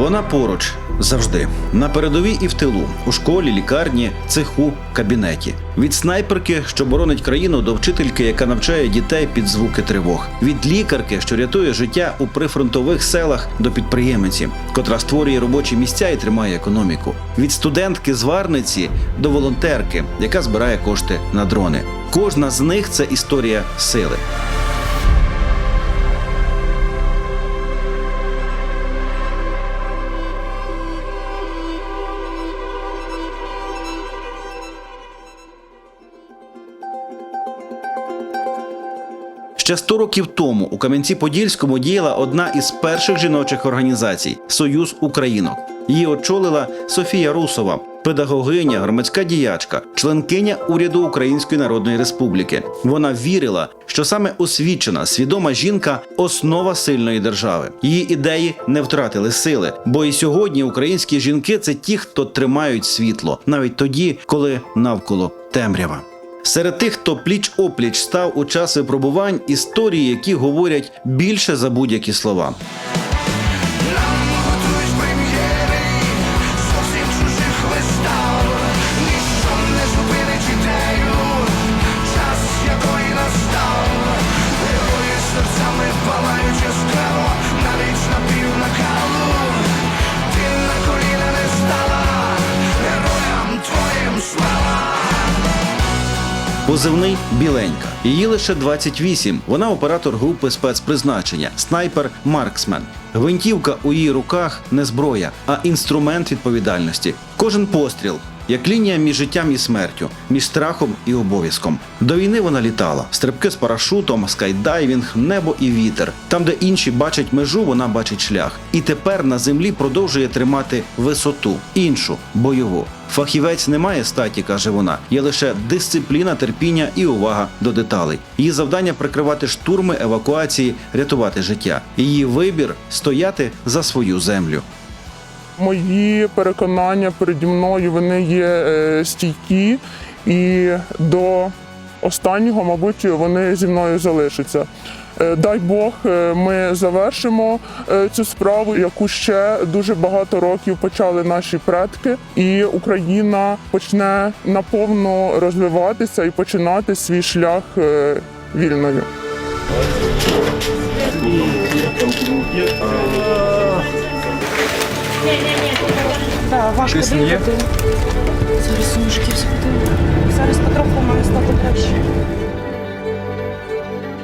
Вона поруч завжди на передовій і в тилу, у школі, лікарні, цеху, кабінеті. Від снайперки, що боронить країну, до вчительки, яка навчає дітей під звуки тривог. Від лікарки, що рятує життя у прифронтових селах, до підприємиці, котра створює робочі місця і тримає економіку. Від студентки зварниці до волонтерки, яка збирає кошти на дрони. Кожна з них це історія сили. Ще 100 років тому у Кам'янці-Подільському діяла одна із перших жіночих організацій Союз Українок. Її очолила Софія Русова, педагогиня, громадська діячка, членкиня уряду Української Народної Республіки. Вона вірила, що саме освічена, свідома жінка основа сильної держави. Її ідеї не втратили сили, бо і сьогодні українські жінки це ті, хто тримають світло, навіть тоді, коли навколо темрява. Серед тих, хто пліч опліч став у час випробувань історії, які говорять більше за будь-які слова. Позивний біленька. Її лише 28. Вона оператор групи спецпризначення, снайпер Марксмен. Гвинтівка у її руках не зброя, а інструмент відповідальності. Кожен постріл. Як лінія між життям і смертю, між страхом і обов'язком. До війни вона літала. Стрибки з парашутом, скайдайвінг, небо і вітер. Там, де інші бачать межу, вона бачить шлях. І тепер на землі продовжує тримати висоту, іншу бойову. Фахівець не має статі, каже вона. Є лише дисципліна, терпіння і увага до деталей. Її завдання прикривати штурми, евакуації, рятувати життя. Її вибір стояти за свою землю. Мої переконання переді мною вони є е, стійкі, і до останнього, мабуть, вони зі мною залишаться. Е, Дай Бог, е, ми завершимо цю справу, яку ще дуже багато років почали наші предки, і Україна почне наповно розвиватися і починати свій шлях вільною. Да, важко дихати. Зараз ножки схватили. Зараз потроху має стати краще.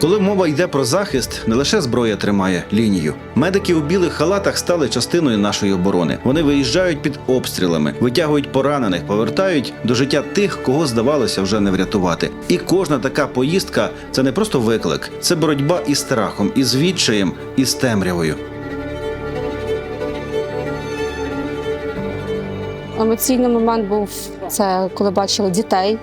Коли мова йде про захист, не лише зброя тримає лінію. Медики у білих халатах стали частиною нашої оборони. Вони виїжджають під обстрілами, витягують поранених, повертають до життя тих, кого здавалося вже не врятувати. І кожна така поїздка це не просто виклик, це боротьба із страхом, із відчаєм, із темрявою. Емоційний момент був це, коли бачили дітей,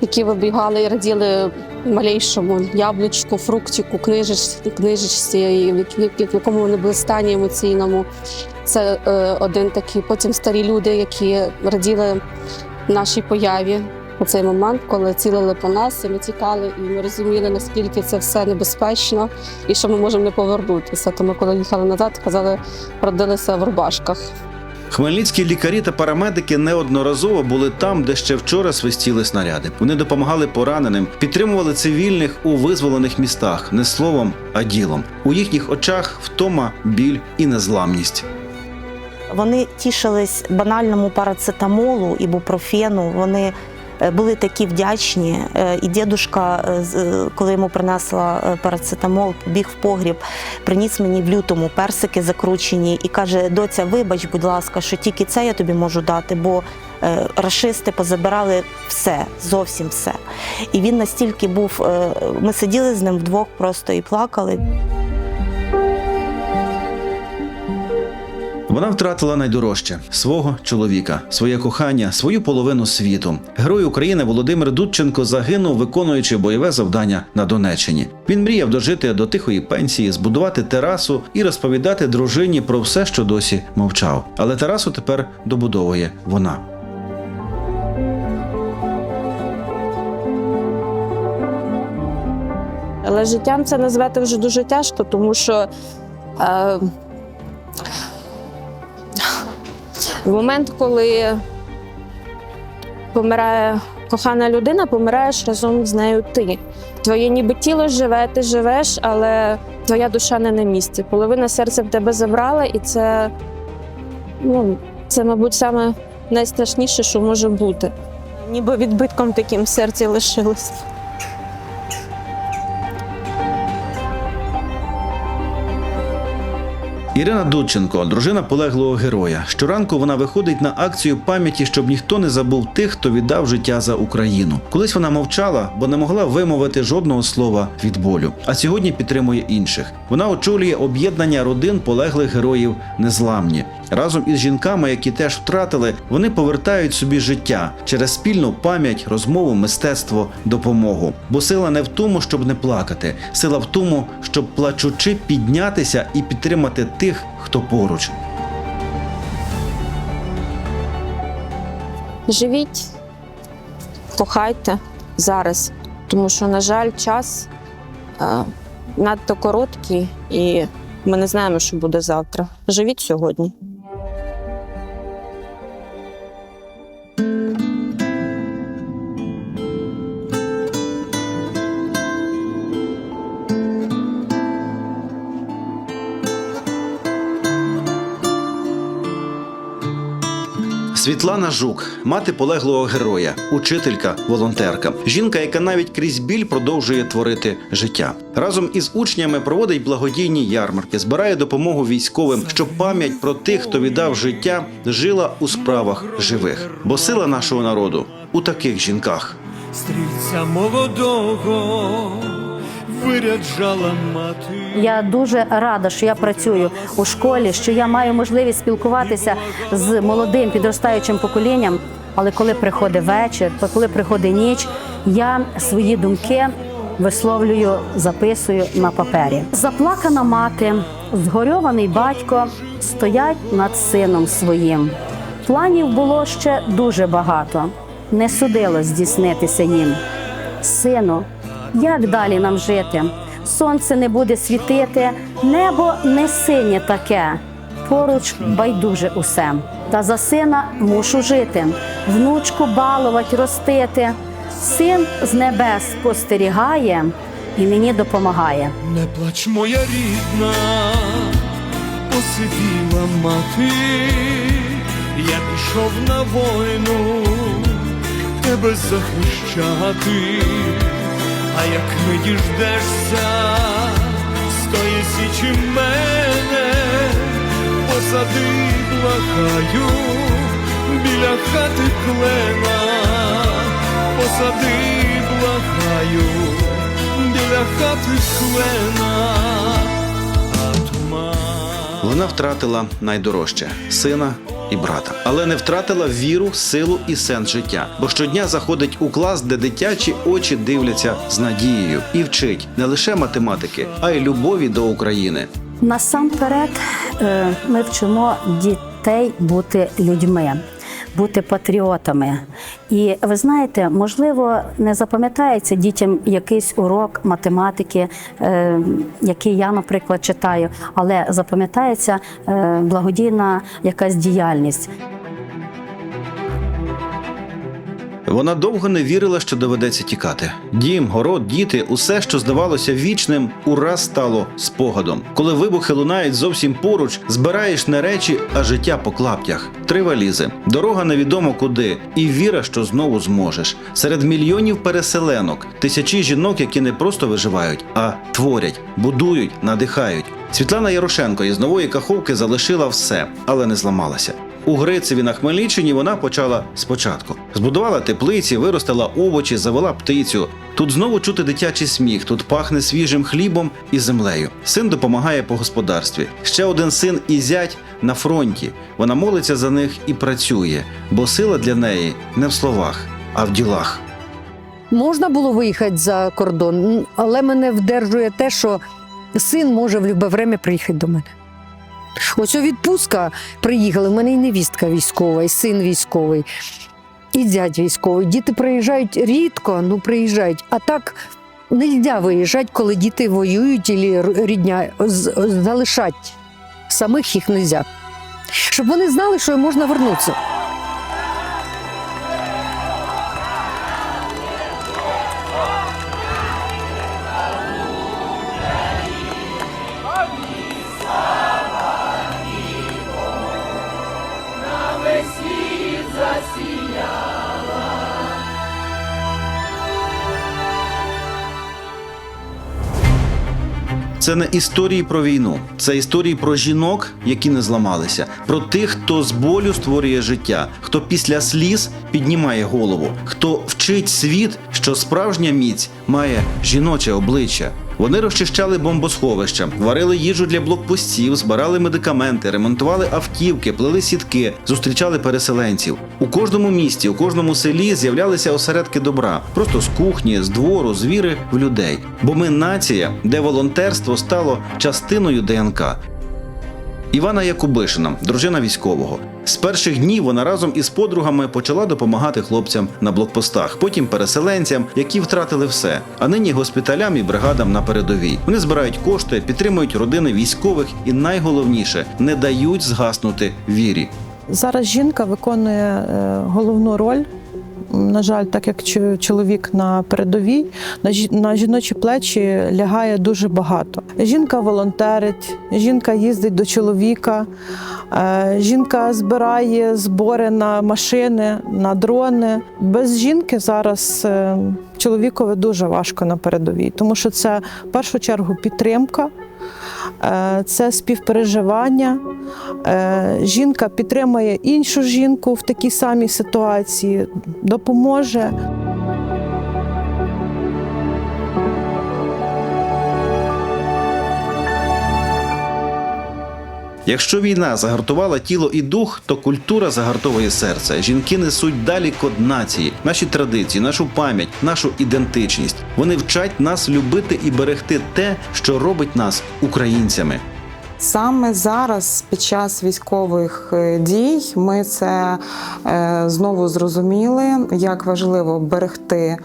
які вибігали і раділи малейшому яблучку, фруктику, книжечці, книжечці, в якому вони були стані емоційному. Це е, один такий. Потім старі люди, які раділи нашій появі у цей момент, коли цілили по нас, і ми тікали, і ми розуміли, наскільки це все небезпечно і що ми можемо не повернутися. Тому, коли їхали назад, казали, родилися в рубашках. Хмельницькі лікарі та парамедики неодноразово були там, де ще вчора свистіли снаряди. Вони допомагали пораненим, підтримували цивільних у визволених містах не словом, а ділом. У їхніх очах втома, біль і незламність. Вони тішились банальному парацетамолу, ібупрофену. Вони е, були такі вдячні. Е, І дідушка, е, е, коли йому принесла е, парацетамол, біг в погріб, приніс мені в лютому персики закручені і каже: доця, вибач, будь ласка, що тільки це я тобі можу дати, бо е, рашисти позабирали все, зовсім все. І він настільки був. е, Ми сиділи з ним вдвох просто і плакали. Вона втратила найдорожче свого чоловіка, своє кохання, свою половину світу. Герой України Володимир Дудченко загинув, виконуючи бойове завдання на Донеччині. Він мріяв дожити до тихої пенсії, збудувати терасу і розповідати дружині про все, що досі мовчав. Але терасу тепер добудовує вона. Але життям це назвати вже дуже тяжко, тому що е, В момент, коли помирає кохана людина, помираєш разом з нею ти. Твоє ніби тіло живе, ти живеш, але твоя душа не на місці. Половина серця в тебе забрала, і це, ну, це, мабуть, саме найстрашніше, що може бути. Ніби відбитком таким в серці лишилось. Ірина Дудченко, дружина полеглого героя. Щоранку вона виходить на акцію пам'яті, щоб ніхто не забув тих, хто віддав життя за Україну. Колись вона мовчала, бо не могла вимовити жодного слова від болю. А сьогодні підтримує інших. Вона очолює об'єднання родин полеглих героїв незламні. Разом із жінками, які теж втратили, вони повертають собі життя через спільну пам'ять, розмову, мистецтво, допомогу. Бо сила не в тому, щоб не плакати, сила в тому, щоб плачучи піднятися і підтримати тих, хто поруч. Живіть, кохайте зараз, тому що, на жаль, час е, надто короткий, і ми не знаємо, що буде завтра. Живіть сьогодні. Світлана Жук, мати полеглого героя, учителька, волонтерка. Жінка, яка навіть крізь біль продовжує творити життя. Разом із учнями проводить благодійні ярмарки, збирає допомогу військовим, щоб пам'ять про тих, хто віддав життя, жила у справах живих. Бо сила нашого народу у таких жінках. стрільця молодого виряджала мати. Я дуже рада, що я працюю у школі, що я маю можливість спілкуватися з молодим підростаючим поколінням. Але коли приходить вечір, коли приходить ніч, я свої думки висловлюю, записую на папері. Заплакана мати, згорьований батько стоять над сином своїм. Планів було ще дуже багато, не судило здійснитися їм. Сину, як далі нам жити? Сонце не буде світити, небо не синє таке. Поруч байдуже усе. Та за сина мушу жити, внучку балувать, ростити. Син з небес спостерігає і мені допомагає. Не плач, моя рідна, посивіла мати, я пішов на війну тебе захищати, а як не діждешся з тої січі мене, посади, благаю, біля хати клена, посади, благаю біля хати клена. Вона втратила найдорожче сина і брата, але не втратила віру, силу і сенс життя. Бо щодня заходить у клас, де дитячі очі дивляться з надією і вчить не лише математики, а й любові до України. Насамперед, е, ми вчимо дітей бути людьми, бути патріотами. І ви знаєте, можливо, не запам'ятається дітям якийсь урок математики, е, який я, наприклад, читаю, але запам'ятається е, благодійна якась діяльність. Вона довго не вірила, що доведеться тікати. Дім, город, діти, усе, що здавалося вічним, ураз стало спогадом. Коли вибухи лунають зовсім поруч, збираєш не речі, а життя по клаптях. Три валізи, дорога невідомо куди, і віра, що знову зможеш. Серед мільйонів переселенок, тисячі жінок, які не просто виживають, а творять, будують, надихають. Світлана Ярошенко із нової каховки залишила все, але не зламалася. У Грицеві на Хмельниччині вона почала спочатку. Збудувала теплиці, виростила овочі, завела птицю. Тут знову чути дитячий сміх, тут пахне свіжим хлібом і землею. Син допомагає по господарстві. Ще один син і зять на фронті. Вона молиться за них і працює, бо сила для неї не в словах, а в ділах. Можна було виїхати за кордон, але мене вдержує те, що син може в будь-яке время приїхати до мене. Ось відпустка приїхали. У мене і невістка військова, і син військовий, і дядь військовий. Діти приїжджають рідко, ну приїжджають. А так не можна виїжджати, коли діти воюють, і рідня залишать. Самих їх не можна. щоб вони знали, що можна вернутися. Це не історії про війну, це історії про жінок, які не зламалися, про тих, хто з болю створює життя, хто після сліз піднімає голову, хто вчить світ, що справжня міць має жіноче обличчя. Вони розчищали бомбосховища, варили їжу для блокпостів, збирали медикаменти, ремонтували автівки, плели сітки, зустрічали переселенців. У кожному місті, у кожному селі з'являлися осередки добра, просто з кухні, з двору, з віри в людей. Бо ми нація, де волонтерство стало частиною ДНК. Івана Якубишина, дружина військового. З перших днів вона разом із подругами почала допомагати хлопцям на блокпостах, потім переселенцям, які втратили все, а нині госпіталям і бригадам на передовій. Вони збирають кошти, підтримують родини військових і найголовніше не дають згаснути вірі. Зараз жінка виконує е, головну роль. На жаль, так як чоловік на передовій, на жіночі плечі лягає дуже багато. Жінка волонтерить, жінка їздить до чоловіка, е, жінка збирає збори на машини, на дрони. Без жінки зараз е, чоловікові дуже важко на передовій, тому що це в першу чергу підтримка, це співпереживання. Е, Жінка підтримує іншу жінку в такій самій ситуації, допоможе. Якщо війна загартувала тіло і дух, то культура загартовує серце. Жінки несуть далі код нації, наші традиції, нашу пам'ять, нашу ідентичність. Вони вчать нас любити і берегти те, що робить нас українцями. Саме зараз, під час військових е, дій, ми це е, знову зрозуміли, як важливо берегти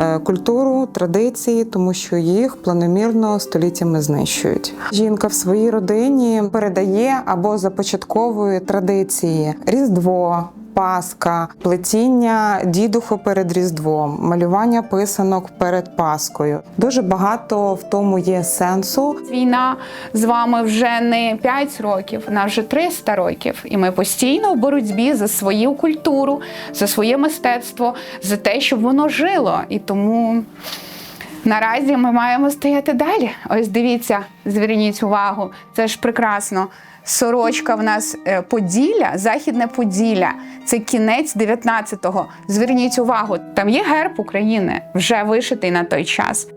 е, культуру, традиції, тому що їх планомірно століттями знищують. Жінка в своїй родині передає або започатковує традиції Різдво. Паска, плетіння дідуху перед Різдвом, малювання писанок перед Паскою. Дуже багато в тому є сенсу. Війна з вами вже не 5 років, вона вже 300 років. І ми постійно в боротьбі за свою культуру, за своє мистецтво, за те, щоб воно жило. І тому наразі ми маємо стояти далі. Ось дивіться, зверніть увагу, це ж прекрасно. Сорочка в нас е, Поділля, Західне Поділля. Це кінець 19-го. Зверніть увагу, там є герб України, вже вишитий на той час.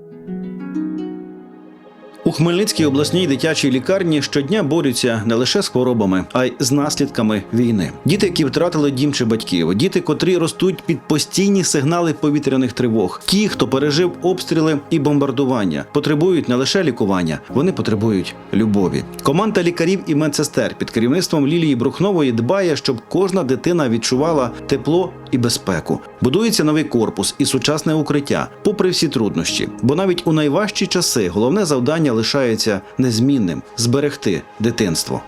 У Хмельницькій обласній дитячій лікарні щодня борються не лише з хворобами, а й з наслідками війни. Діти, які втратили дім чи батьків, діти, котрі ростуть під постійні сигнали повітряних тривог, ті, хто пережив обстріли і бомбардування, потребують не лише лікування, вони потребують любові. Команда лікарів і медсестер під керівництвом Лілії Брухнової дбає, щоб кожна дитина відчувала тепло і безпеку. Будується новий корпус і сучасне укриття, попри всі труднощі. Бо навіть у найважчі часи головне завдання лишається незмінним зберегти дитинство.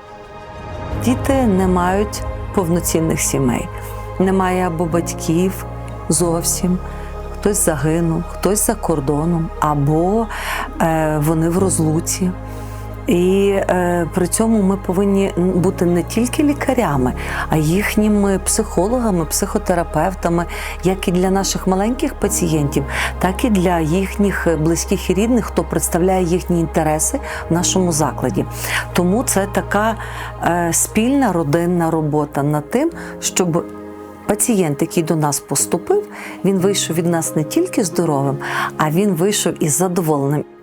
Діти не мають повноцінних сімей. Немає або батьків зовсім, хтось загинув, хтось за кордоном, або е, вони в розлуці. І е, при цьому ми повинні бути не тільки лікарями, а їхніми психологами, психотерапевтами, як і для наших маленьких пацієнтів, так і для їхніх близьких і рідних, хто представляє їхні інтереси в нашому закладі. Тому це така е, спільна родинна робота над тим, щоб Пацієнт, який до нас поступив, він вийшов від нас не тільки здоровим, а він вийшов із задоволеним.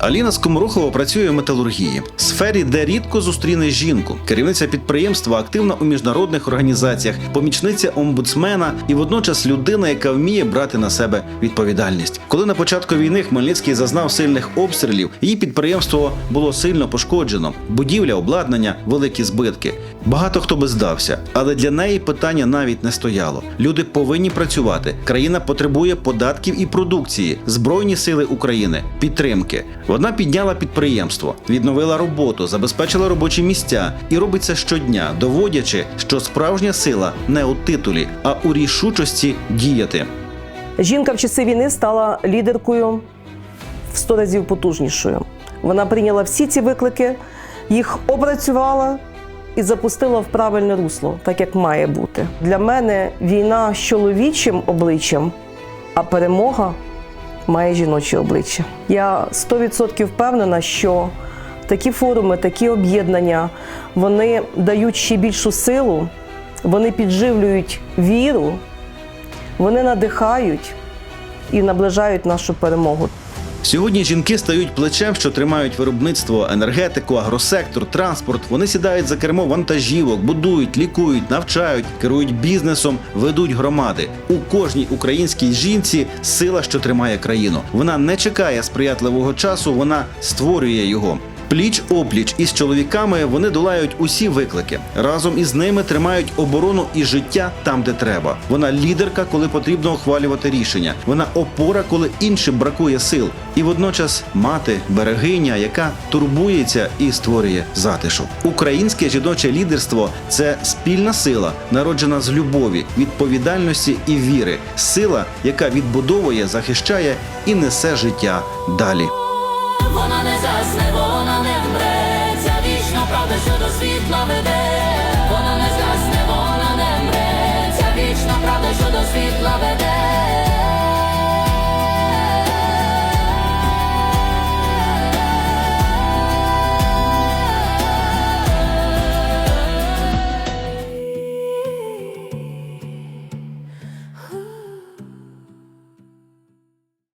Аліна Скоморохова працює в металургії, сфері, де рідко зустріне жінку. Керівниця підприємства активна у міжнародних організаціях, помічниця омбудсмена і водночас людина, яка вміє брати на себе відповідальність. Коли на початку війни Хмельницький зазнав сильних обстрілів, її підприємство було сильно пошкоджено. Будівля, обладнання, великі збитки. Багато хто би здався, але для неї питання навіть не стояло. Люди повинні працювати. Країна потребує податків і продукції, збройні сили України, підтримки. Вона підняла підприємство, відновила роботу. забезпечила робочі місця і робить це щодня, доводячи, що справжня сила не у титулі, а у рішучості діяти. Жінка в часи війни стала лідеркою в 100 разів потужнішою. Вона прийняла всі ці виклики, їх опрацювала і запустила в правильне русло, так як має бути. Для мене війна з чоловічим обличчям, а перемога має жіноче обличчя. Я 100% впевнена, що такі форуми, такі об'єднання вони дають ще більшу силу, вони підживлюють віру, вони надихають і наближають нашу перемогу. Сьогодні жінки стають плечем, що тримають виробництво, енергетику, агросектор, транспорт. Вони сідають за кермо вантажівок, будують, лікують, навчають, керують бізнесом, ведуть громади. У кожній українській жінці сила, що тримає країну. Вона не чекає сприятливого часу, вона створює його. Пліч опліч із чоловіками вони долають усі виклики. Разом із ними тримають оборону і життя там, де треба. Вона лідерка, коли потрібно ухвалювати рішення. Вона опора, коли іншим бракує сил. І водночас мати, берегиня, яка турбується і створює затишок. Українське жіноче лідерство це спільна сила, народжена з любові, відповідальності і віри. Сила, яка відбудовує, захищає і несе життя далі. Вона не засне, вона не вмре, ця вічна правда, що до світла веде. Вона не засне, вона не вмре, ця вічна правда, що до світла веде.